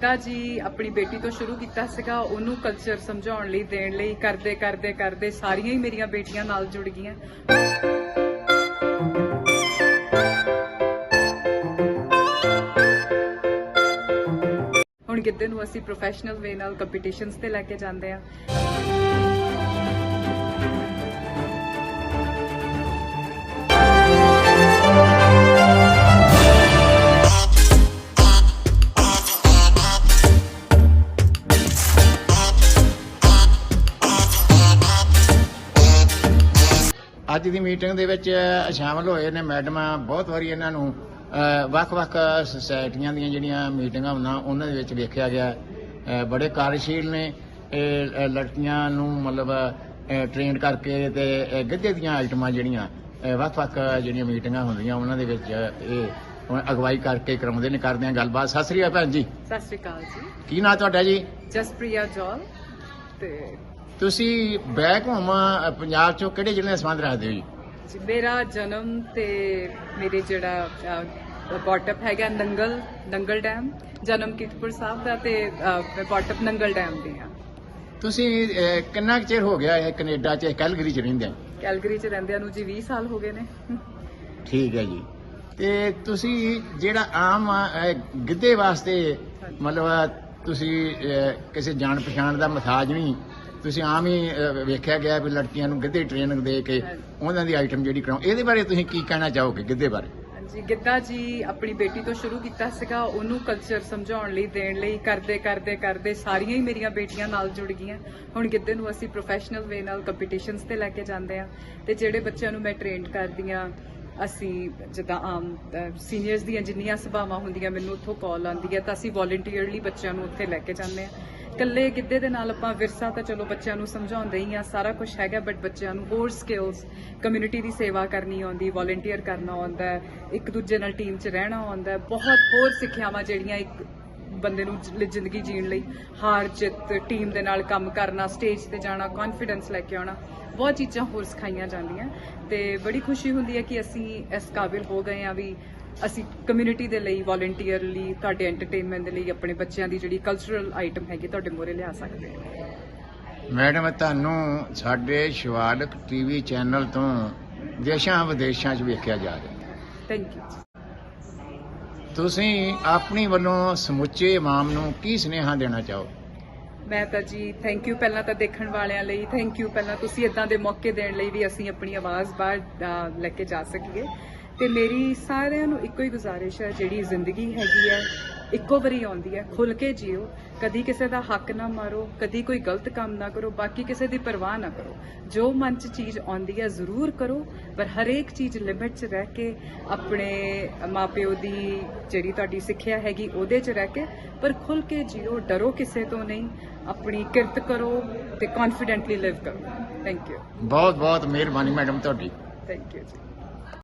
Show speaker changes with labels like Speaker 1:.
Speaker 1: ਪਿਤਾ ਜੀ ਆਪਣੀ ਬੇਟੀ ਤੋਂ ਸ਼ੁਰੂ ਕੀਤਾ ਸੀਗਾ, ਉਹਨੂੰ ਕਲਚਰ ਸਮਝਾਉਣ ਲਈ, ਦੇਣ ਲਈ, ਕਰਦੇ ਕਰਦੇ ਕਰਦੇ ਸਾਰੀਆਂ ਹੀ ਮੇਰੀਆਂ ਬੇਟੀਆਂ ਨਾਲ ਜੁੜ ਗਈਆਂ। ਹੁਣ ਗਿੱਧੇ ਨੂੰ ਅਸੀਂ ਪ੍ਰੋਫੈਸ਼ਨਲ ਵੇ ਨਾਲ ਕੰਪੀਟੀਸ਼ਨਸ ਤੇ ਲੈ ਕੇ ਜਾਂਦੇ ਆ
Speaker 2: ਅੱਜ ਦੀ ਮੀਟਿੰਗ ਦੇ ਵਿੱਚ ਸ਼ਾਮਲ ਹੋਏ ਨੇ ਮੈਡਮਾਂ ਬਹੁਤ ਵਾਰੀ ਇਹਨਾਂ ਨੂੰ ਵੱਖ-ਵੱਖ ਸੁਸਾਇਟੀਆਂ ਦੀਆਂ ਜਿਹੜੀਆਂ ਮੀਟਿੰਗਾਂ ਹੁੰਦੀਆਂ ਉਹਨਾਂ ਦੇ ਵਿੱਚ ਵੇਖਿਆ ਗਿਆ। ਬੜੇ ਕਾਰਜਸ਼ੀਲ ਨੇ। ਇਹ ਲੜਕੀਆਂ ਨੂੰ ਮਤਲਬ ਟ੍ਰੇਨ ਕਰਕੇ ਤੇ ਗਿੱਧੇ ਦੀਆਂ ਆਈਟਮਾਂ ਜਿਹੜੀਆਂ ਵੱਖ-ਵੱਖ ਜਿਹੜੀਆਂ ਮੀਟਿੰਗਾਂ ਹੁੰਦੀਆਂ ਉਹਨਾਂ ਦੇ ਵਿੱਚ ਇਹ ਹੁਣ ਅਗਵਾਈ ਕਰਕੇ ਕਰਾਉਂਦੇ ਨੇ ਕਰਦੇ ਆ ਗੱਲਬਾਤ। ਸਤਿ ਸ੍ਰੀ ਅਕਾਲ ਭੈਣ ਜੀ।
Speaker 1: ਸਤਿ ਸ਼੍ਰੀ ਅਕਾਲ ਜੀ।
Speaker 2: ਕੀ ਨਾਂ ਤੁਹਾਡਾ ਜੀ?
Speaker 1: ਜਸਪ੍ਰਿਆ ਜੌਲ ਤੇ
Speaker 2: ਤੁਸੀਂ ਬੈਕ ਹੋਮ ਪੰਜਾਬ ਚੋਂ ਕਿਹੜੇ ਜ਼ਿਲ੍ਹੇ ਨਾਲ ਸੰਬੰਧ ਰੱਖਦੇ ਹੋ ਜੀ?
Speaker 1: ਜੀ, ਮੇਰਾ ਜਨਮ ਤੇ ਮੇਰੇ ਜਿਹੜਾ ਬਾਟਪ ਹੈਗਾ ਨੰਗਲ ਨੰਗਲ ਡੈਮ ਜਨਮ ਕੀਰਤਪੁਰ ਸਾਹਿਬ ਦਾ ਤੇ ਮੈਂ ਬਾਟਪ ਨੰਗਲ ਡੈਮ ਦੀ ਆ।
Speaker 2: ਤੁਸੀਂ ਕਿੰਨਾ ਚਿਰ ਹੋ ਗਿਆ ਇਹ ਕੈਨੇਡਾ ਚ ਕੈਲਗਰੀ ਚ ਰਹਿੰਦੇ
Speaker 1: ਕੈਲਗਰੀ ਚ ਰਹਿੰਦਿਆਂ ਨੂੰ ਜੀ 20 ਸਾਲ ਹੋ ਗਏ ਨੇ।
Speaker 2: ਠੀਕ ਹੈ ਜੀ। ਤੇ ਤੁਸੀਂ ਜਿਹੜਾ ਆਮ ਗਿੱਧੇ ਵਾਸਤੇ ਮਤਲਬ ਤੁਸੀਂ ਕਿਸੇ ਜਾਣ ਪਛਾਣ ਦਾ ਮਥਾਜ ਨਹੀਂ ਤੁਸੀਂ ਆਮ ਹੀ ਅਹ, ਵੇਖਿਆ ਗਿਆ ਵੀ ਲੜਕੀਆਂ ਨੂੰ ਗਿੱਧੇ ਟ੍ਰੇਨਿੰਗ ਦੇ ਕੇ ਉਹਨਾਂ ਦੀ ਆਈਟਮ ਜਿਹੜੀ ਕਰਾਉ ਇਹਦੇ ਬਾਰੇ ਤੁਸੀਂ ਕੀ ਕਹਿਣਾ ਚਾਹੋਗੇ ਗਿੱਧੇ ਬਾਰੇ?
Speaker 1: ਹਾਂਜੀ ਗਿੱਧਾ ਜੀ ਆਪਣੀ ਬੇਟੀ ਤੋਂ ਸ਼ੁਰੂ ਕੀਤਾ ਸੀਗਾ। ਉਹਨੂੰ ਕਲਚਰ ਸਮਝਾਉਣ ਲਈ ਦੇਣ ਲਈ ਕਰਦੇ ਕਰਦੇ ਕਰਦੇ ਸਾਰੀਆਂ ਹੀ ਮੇਰੀਆਂ ਬੇਟੀਆਂ ਨਾਲ ਜੁੜ ਗਈਆਂ। ਹੁਣ ਗਿੱਧੇ ਨੂੰ ਅਸੀਂ ਪ੍ਰੋਫੈਸ਼ਨਲ ਵੇ ਨਾਲ ਕੰਪੀਟੀਸ਼ਨਸ ਤੇ ਲੈ ਕੇ ਜਾਂਦੇ ਆ ਤੇ ਜਿਹੜੇ ਬੱਚਿਆਂ ਨੂੰ ਮੈਂ ਟ੍ਰੇਨਡ ਕਰਦੀ ਆ ਅਸੀਂ ਜਿੱਦਾਂ ਆਮ ਸੀਨੀਅਰਸ ਦੀਆਂ ਜਿੰਨੀਆਂ ਸਭਾਵਾਂ ਹੁੰਦੀਆਂ ਮੈਨੂੰ ਉੱਥੋਂ ਕਾਲ ਆਉਂਦੀ ਹੈ ਤਾਂ ਅਸੀਂ ਵੋਲੰਟੀਅਰਲੀ ਬੱਚਿਆਂ ਨੂੰ ਉੱਥੇ ਲੈ ਕੇ ਜਾਂਦੇ ਆ ਇਕੱਲੇ ਗਿੱਧੇ ਦੇ ਨਾਲ ਆਪਾਂ ਵਿਰਸਾ ਤਾਂ ਚਲੋ ਬੱਚਿਆਂ ਨੂੰ ਸਮਝਾਉਂਦੇ ਹੀ ਆ, ਸਾਰਾ ਕੁਝ ਹੈਗਾ ਬਟ ਬੱਚਿਆਂ ਨੂੰ ਹੋਰ ਸਕਿੱਲਸ ਕਮਿਊਨਿਟੀ ਦੀ ਸੇਵਾ ਕਰਨੀ ਆਉਂਦੀ ਵੋਲੰਟੀਅਰ ਕਰਨਾ ਆਉਂਦਾ, ਇੱਕ ਦੂਜੇ ਨਾਲ ਟੀਮ 'ਚ ਰਹਿਣਾ ਆਉਂਦਾ, ਬਹੁਤ ਹੋਰ ਸਿੱਖਿਆਵਾਂ ਜਿਹੜੀਆਂ ਇੱਕ ਬੰਦੇ ਨੂੰ ਜ਼ਿੰਦਗੀ ਜੀਣ ਲਈ, ਹਾਰ ਜਿੱਤ ਟੀਮ ਦੇ ਨਾਲ ਕੰਮ ਕਰਨਾ ਸਟੇਜ ਤੇ ਜਾਣਾ ਕੌਨਫੀਡੈਂਸ ਲੈ ਕੇ ਆਉਣਾ, ਬਹੁਤ ਚੀਜ਼ਾਂ ਹੋਰ ਸਿਖਾਈਆਂ ਜਾਂਦੀਆਂ ਤੇ ਬੜੀ ਖੁਸ਼ੀ ਹੁੰਦੀ ਹੈ ਕਿ ਅਸੀਂ ਇਸ ਕਾਬਿਲ ਹੋ ਗਏ ਆ ਵੀ ਅਸੀਂ ਕਮਿਊਨਿਟੀ ਦੇ ਲਈ ਵੋਲੰਟੀਅਰਲੀ ਤੁਹਾਡੇ ਐਂਟਰਟੇਨਮੈਂਟ ਦੇ ਲਈ ਆਪਣੇ ਬੱਚਿਆਂ ਦੀ ਜਿਹੜੀ ਕਲਚਰਲ ਆਈਟਮ ਹੈਗੀ ਤੁਹਾਡੇ ਮੋਰੇ ਲਿਆ ਸਕਦੇ ਹਾਂ।
Speaker 2: ਮੈਡਮ ਤੁਹਾਨੂੰ ਸਾਡੇ ਸ਼ਿਵਾਲਕ ਟੀਵੀ ਚੈਨਲ ਤੋਂ ਦੇਸ਼ਾਂ ਵਿਦੇਸ਼ਾਂ 'ਚ ਵੇਖਿਆ ਜਾ ਰਿਹਾ।
Speaker 1: ਥੈਂਕ ਯੂ
Speaker 2: ਤੁਸੀਂ ਆਪਣੀ ਵੱਲੋਂ ਸਮੁੱਚੇ ਇਮਾਮ ਨੂੰ ਕੀ ਸੁਨੇਹਾ ਦੇਣਾ ਚਾਹੋ?
Speaker 1: ਮੈਂ ਤਾਂ ਜੀ ਥੈਂਕ ਯੂ ਪਹਿਲਾਂ ਤਾਂ ਦੇਖਣ ਵਾਲਿਆਂ ਲਈ ਥੈਂਕ ਯੂ ਪਹਿਲਾਂ ਤੁਸੀਂ ਇਦਾਂ ਦੇ ਮੌਕੇ ਦੇਣ ਲਈ ਵੀ ਅਸੀਂ ਆਪਣੀ ਆਵਾਜ਼ ਬਾਹਰ ਲੈ ਕੇ ਜਾ ਸਕੀਏ। ਤੇ ਮੇਰੀ ਸਾਰਿਆਂ ਨੂੰ ਇੱਕੋ ਹੀ ਗੁਜ਼ਾਰਿਸ਼ ਹੈ ਜਿਹੜੀ ਜ਼ਿੰਦਗੀ ਹੈਗੀ ਹੈ ਇੱਕੋ ਵਾਰੀ ਆਉਂਦੀ ਹੈ ਖੁੱਲ ਕੇ ਜੀਓ। ਕਦੀ ਕਿਸੇ ਦਾ ਹੱਕ ਨਾ ਮਾਰੋ ਕਦੀ ਕੋਈ ਗਲਤ ਕੰਮ ਨਾ ਕਰੋ ਬਾਕੀ ਕਿਸੇ ਦੀ ਪਰਵਾਹ ਨਾ ਕਰੋ। ਜੋ ਮਨ 'ਚ ਚੀਜ਼ ਆਉਂਦੀ ਹੈ ਜ਼ਰੂਰ ਕਰੋ ਪਰ ਹਰੇਕ ਚੀਜ਼ ਲਿਮਿਟ 'ਚ ਰਹਿ ਕੇ ਆਪਣੇ ਮਾਪਿਓ ਦੀ ਜਿਹੜੀ ਤੁਹਾਡੀ ਸਿੱਖਿਆ ਹੈਗੀ ਉਹਦੇ 'ਚ ਰਹਿ ਕੇ ਪਰ ਖੁੱਲ ਕੇ ਜੀਓ ਡਰੋ ਕਿਸੇ ਤੋਂ ਨਹੀਂ। ਆਪਣੀ ਕਿਰਤ ਕਰੋ ਤੇ ਕੌਨਫੀਡੈਂਟਲੀ ਲਿਵ ਕਰੋ। ਥੈਂਕ ਯੂ
Speaker 2: ਬਹੁਤ ਬਹੁਤ ਮਿਹਰਬਾਨੀ ਮੈਡਮ ਤੁਹਾਡੀ।
Speaker 1: ਥੈਂਕ ਯੂ ਜੀ।